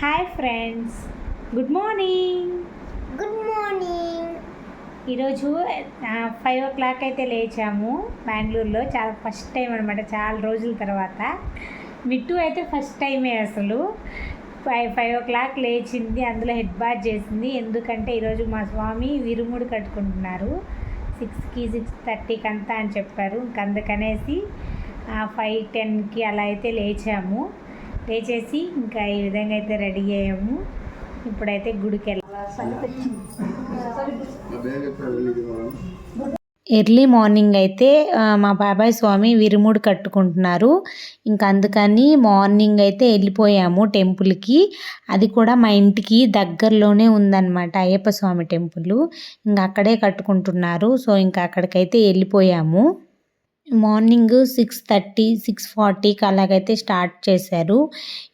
Hi friends good morning good morning ఈరోజు five o'clock అయితే లేచాము. బెంగళూరులో చాలా ఫస్ట్ టైం అనమాట చాలా రోజుల తర్వాత. మిట్టు అయితే ఫస్ట్ టైమే అసలు. ఫైవ్ ఫైవ్ ఓ క్లాక్ లేచింది అందులో హెడ్ బాత్ చేసింది. ఎందుకంటే ఈరోజు మా స్వామి విరుముడు కట్టుకుంటున్నారు. సిక్స్కి సిక్స్ థర్టీకి అంతా అని చెప్పారు. ఇంక అందుకనేసి ఫైవ్ టెన్కి అలా అయితే లేచాము. లేచేసి ఇంకా ఈ విధంగా అయితే రెడీ అయ్యాము. ఇప్పుడైతే గుడికి వెళ్ళాలి ఎర్లీ మార్నింగ్ అయితే మా బాబాయ్ స్వామి విరుముడు కట్టుకుంటున్నారు. ఇంకా అందుకని మార్నింగ్ అయితే వెళ్ళిపోయాము టెంపుల్కి. అది కూడా మా ఇంటికి దగ్గరలోనే ఉందన్నమాట అయ్యప్ప స్వామి టెంపుల్. ఇంకా అక్కడే కట్టుకుంటున్నారు. సో ఇంకా అక్కడికైతే వెళ్ళిపోయాము. మార్నింగ్ సిక్స్ థర్టీ సిక్స్ ఫార్టీకి అలాగైతే స్టార్ట్ చేశారు.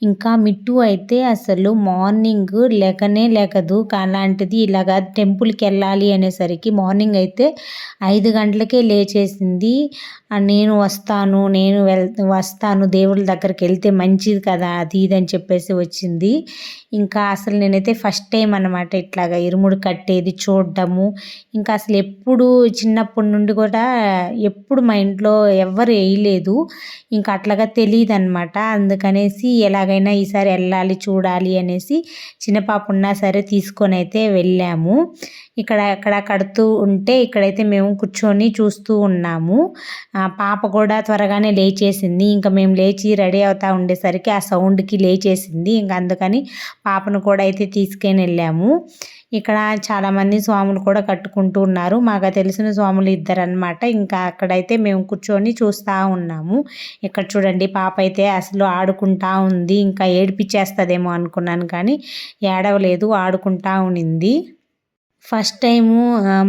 ఇంకా మిట్టు అయితే అసలు మార్నింగ్ లేకనే లేకదు. అలాంటిది ఇలాగా టెంపుల్కి వెళ్ళాలి అనేసరికి మార్నింగ్ అయితే ఐదు గంటలకే లేచేసింది. నేను వస్తాను నేను వెల్ వస్తాను దేవుళ్ళ దగ్గరికి వెళ్తే మంచిది కదా అది ఇది అని చెప్పేసి వచ్చింది. ఇంకా అసలు నేనైతే ఫస్ట్ టైం అనమాట ఇట్లాగా ఇరుముడు కట్టేది చూడడము. ఇంకా అసలు ఎప్పుడు చిన్నప్పటి నుండి కూడా ఎప్పుడు మా ఇంట్లో ఎవ్వరు వేయలేదు. ఇంకా అట్లాగా తెలియదు అనమాట అందుకనేసి ఎలాగైనా ఈసారి వెళ్ళాలి చూడాలి అనేసి చిన్న పాప ఉన్నా సరే తీసుకొని అయితే వెళ్ళాము. ఇక్కడ అక్కడ కడుతూ ఉంటే ఇక్కడైతే మేము కూర్చొని చూస్తూ ఉన్నాము. పాప కూడా త్వరగానే లేచేసింది. ఇంకా మేము లేచి రెడీ అవుతా ఉండేసరికి ఆ సౌండ్కి లేచేసింది. ఇంకా అందుకని పాపను కూడా అయితే తీసుకొని వెళ్ళాము. ఇక్కడ చాలామంది స్వాములు కూడా కట్టుకుంటూ ఉన్నారు. మాకు తెలిసిన స్వాములు ఇద్దరు అనమాట ఇంకా అక్కడైతే మేము కూర్చొని చూస్తూ ఉన్నాము. ఇక్కడ చూడండి పాప అయితే అసలు ఆడుకుంటా ఉంది. ఇంకా ఏడిపించేస్తుందేమో అనుకున్నాను కానీ ఏడవలేదు ఆడుకుంటా ఉనింది. ఫస్ట్ టైము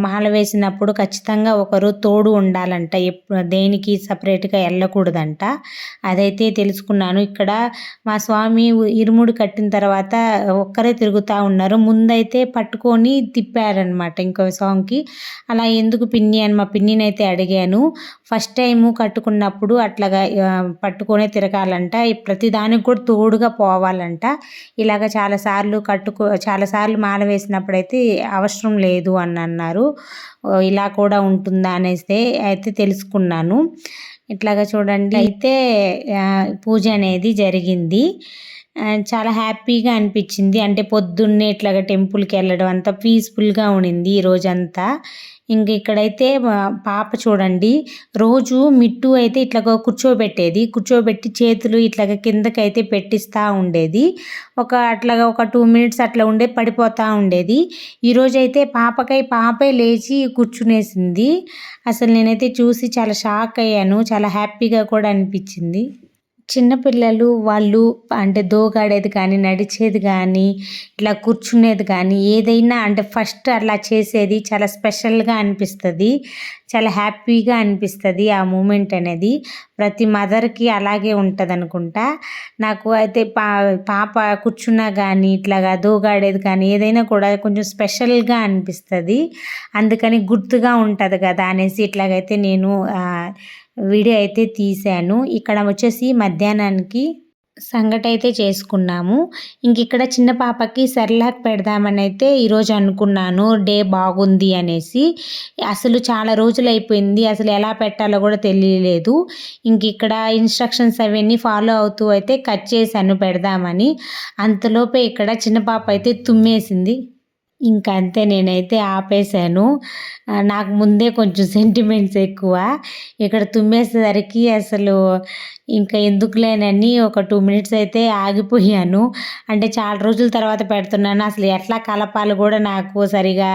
మాల వేసినప్పుడు ఖచ్చితంగా ఒకరు తోడు ఉండాలంట. ఎప్పుడు దేనికి సపరేట్గా వెళ్ళకూడదంట అదైతే తెలుసుకున్నాను. ఇక్కడ మా స్వామి ఇరుముడు కట్టిన తర్వాత ఒక్కరే తిరుగుతూ ఉన్నారు. ముందైతే పట్టుకొని తిప్పారనమాట ఇంకో స్వామికి. అలా ఎందుకు పిన్ని అని మా పిన్నినైతే అడిగాను. ఫస్ట్ టైము కట్టుకున్నప్పుడు అట్లాగా పట్టుకొని పట్టుకొనే తిరగాలంట. ప్రతిదానికి ప్రతి దానికి కూడా తోడుగా పోవాలంట. ఇలాగ చాలాసార్లు కట్టుకో చాలాసార్లు మాల వేసినప్పుడైతే అవసరం అవసరం లేదు అని అన్నారు. ఇలా కూడా ఉంటుందా అనేసి అయితే తెలుసుకున్నాను. ఇట్లాగా చూడండి. అయితే పూజ అనేది జరిగింది. చాలా హ్యాపీగా అనిపించింది. అంటే పొద్దున్నే ఇట్లాగా టెంపుల్కి వెళ్ళడం అంతా పీస్ఫుల్గా ఉండింది ఈ రోజంతా. ఇంక ఇక్కడైతే పాప చూడండి రోజు మిట్టు అయితే ఇట్లాగ కూర్చోబెట్టేది. కూర్చోబెట్టి చేతులు ఇట్లాగ కిందకైతే పెట్టిస్తూ ఉండేది. ఒక అట్లాగా ఒక టూ మినిట్స్ అట్లా ఉండే పడిపోతూ ఉండేది. ఈరోజు అయితే పాపకై పాపే లేచి కూర్చునేసింది. అసలు నేనైతే చూసి చాలా షాక్ అయ్యాను. చాలా హ్యాపీగా కూడా అనిపించింది. చిన్నపిల్లలు వాళ్ళు అంటే దోగాడేది కానీ నడిచేది కానీ ఇట్లా కూర్చునేది కానీ ఏదైనా అంటే ఫస్ట్ అలా చేసేది చాలా స్పెషల్గా అనిపిస్తుంది. చాలా హ్యాపీగా అనిపిస్తుంది ఆ మూమెంట్ అనేది. ప్రతి మదర్కి అలాగే ఉంటుంది అనుకుంటా నాకు అయితే పా పాప కూర్చున్నా కానీ ఇట్లాగా దోగాడేది కానీ ఏదైనా కూడా కొంచెం స్పెషల్గా అనిపిస్తుంది. అందుకని గుర్తుగా ఉంటుంది కదా అనేసి ఇట్లాగైతే నేను వీడియో అయితే తీశాను. ఇక్కడ వచ్చేసి మధ్యాహ్నానికి సంగటి అయితే చేసుకున్నాము. ఇంక ఇక్కడ చిన్న పాపకి సెర్లాక్ పెడదామని అయితే ఈరోజు అనుకున్నాను. డే బాగుంది అనేసి. అసలు చాలా రోజులు అయిపోయింది. అసలు ఎలా పెట్టాలో కూడా తెలియలేదు. ఇంక ఇక్కడ ఇన్స్ట్రక్షన్స్ అవన్నీ ఫాలో అవుతూ అయితే కట్ చేశాను పెడదామని. అంతలోపే ఇక్కడ చిన్న పాప అయితే తుమ్మేసింది. ఇంకా అంతే నేనైతే ఆపేశాను. నాకు ముందే కొంచెం సెంటిమెంట్స్ ఎక్కువ. ఇక్కడ తుమ్మేసేసరికి అసలు ఇంకా ఎందుకులేనని ఒక టూ మినిట్స్ అయితే ఆగిపోయాను. అంటే చాలా రోజుల తర్వాత పెడుతున్నాను. అసలు ఎట్లా కలపాలి కూడా నాకు సరిగా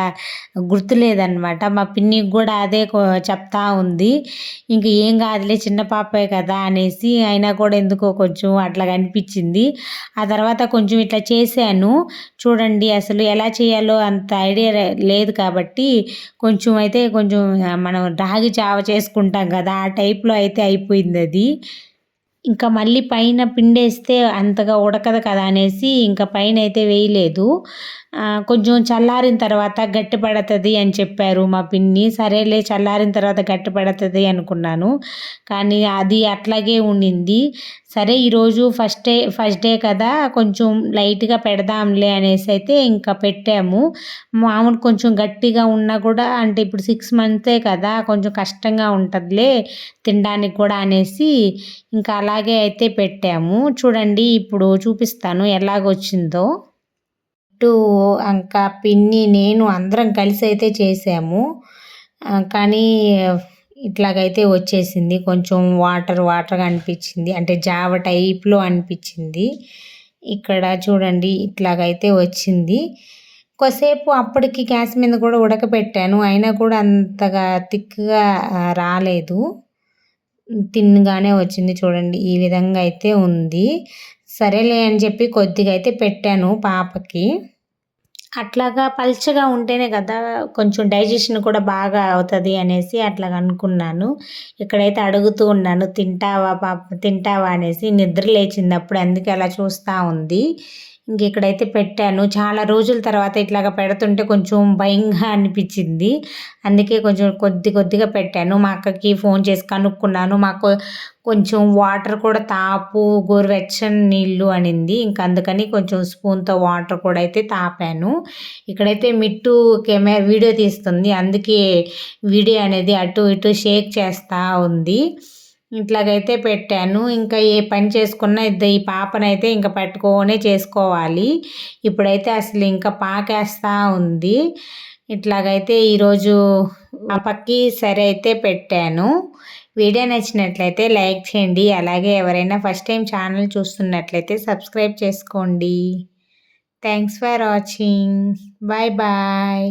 గుర్తులేదన్నమాట. మా పిన్నికి కూడా అదే చెప్తా ఉంది. ఇంక ఏం కాదులే చిన్న పాపే కదా అనేసి అయినా కూడా ఎందుకో కొంచెం అట్లా అనిపించింది. ఆ తర్వాత కొంచెం ఇట్లా చేశాను. చూడండి అసలు ఎలా చేయాలో అంత ఐడియా లేదు కాబట్టి కొంచెం అయితే కొంచెం మనం రాగి జావ చేసుకుంటాం కదా ఆ టైప్లో అయితే అయిపోయింది అది. ఇంకా మళ్ళీ పైన పిండేస్తే అంతగా ఉడకదు కదా అనేసి ఇంకా పైన అయితే వేయలేదు. కొంచెం చల్లారిన తర్వాత గట్టిపడుతుంది అని చెప్పారు మా పిన్ని. సరేలే చల్లారిన తర్వాత గట్టిపడుతుంది అనుకున్నాను. కానీ అది అట్లాగే ఉండింది. సరే ఈరోజు ఫస్ట్ డే ఫస్ట్ డే కదా కొంచెం లైట్గా పెడదాంలే అనేసి అయితే ఇంకా పెట్టాము. మామూలు కొంచెం గట్టిగా ఉన్నా కూడా అంటే ఇప్పుడు సిక్స్ మంత్సే కదా కొంచెం కష్టంగా ఉంటుందిలే తినడానికి కూడా అనేసి ఇంకా అలాగే అయితే పెట్టాము. చూడండి ఇప్పుడు చూపిస్తాను ఎలాగొచ్చిందో. ఇటు ఇంకా పిన్ని నేను అందరం కలిసి అయితే చేసాము. కానీ ఇట్లాగైతే వచ్చేసింది. కొంచెం వాటర్ వాటర్గా అనిపించింది. అంటే జావ టైప్లో అనిపించింది. ఇక్కడ చూడండి ఇట్లాగైతే వచ్చింది. కొద్దిసేపు అప్పటికి గ్యాస్ మీద కూడా ఉడకపెట్టాను. అయినా కూడా అంతగా థిక్గా రాలేదు. తిన్నగానే వచ్చింది చూడండి ఈ విధంగా అయితే ఉంది. సరేలే అని చెప్పి కొద్దిగా అయితే పెట్టాను పాపకి. అట్లాగా పల్చగా ఉంటేనే కదా కొంచెం డైజెషన్ కూడా బాగా అవుతుంది అనేసి అట్లాగా అనుకున్నాను. ఇక్కడైతే అడుగుతూ ఉన్నాను తింటావా పాప? తింటావా? అనేసి నిద్ర లేచింది అప్పుడు అందుకే అలా చూస్తూ ఉంది. ఇంక ఇక్కడైతే పెట్టాను. చాలా రోజుల తర్వాత ఇట్లాగా పెడుతుంటే కొంచెం భయంగా అనిపించింది. అందుకే కొంచెం కొద్ది కొద్దిగా పెట్టాను. మా అక్కకి ఫోన్ చేసి కనుక్కున్నాను. మాకు కొంచెం వాటర్ కూడా తాపు గోరువెచ్చని నీళ్ళు అనింది. ఇంకా అందుకని కొంచెం స్పూన్తో వాటర్ కూడా అయితే తాపాను. ఇక్కడైతే మిట్టు కెమెరా వీడియో తీస్తుంది. అందుకే వీడియో అనేది అటు ఇటు షేక్ చేస్తూ ఉంది. ఇట్లాగైతే పెట్టాను. ఇంకా ఏ పని చేసుకున్నా ఇద్దరు ఈ పాపనైతే ఇంకా పట్టుకోనే చేసుకోవాలి. ఇప్పుడైతే అసలు ఇంకా పాకేస్తూ ఉంది. ఇట్లాగైతే ఈరోజు పాపకి సరే అయితే పెట్టాను. వీడియో నచ్చినట్లయితే లైక్ చేయండి. అలాగే ఎవరైనా ఫస్ట్ టైం ఛానల్ చూస్తున్నట్లయితే సబ్స్క్రైబ్ చేసుకోండి. Thanks for watching. Bye bye.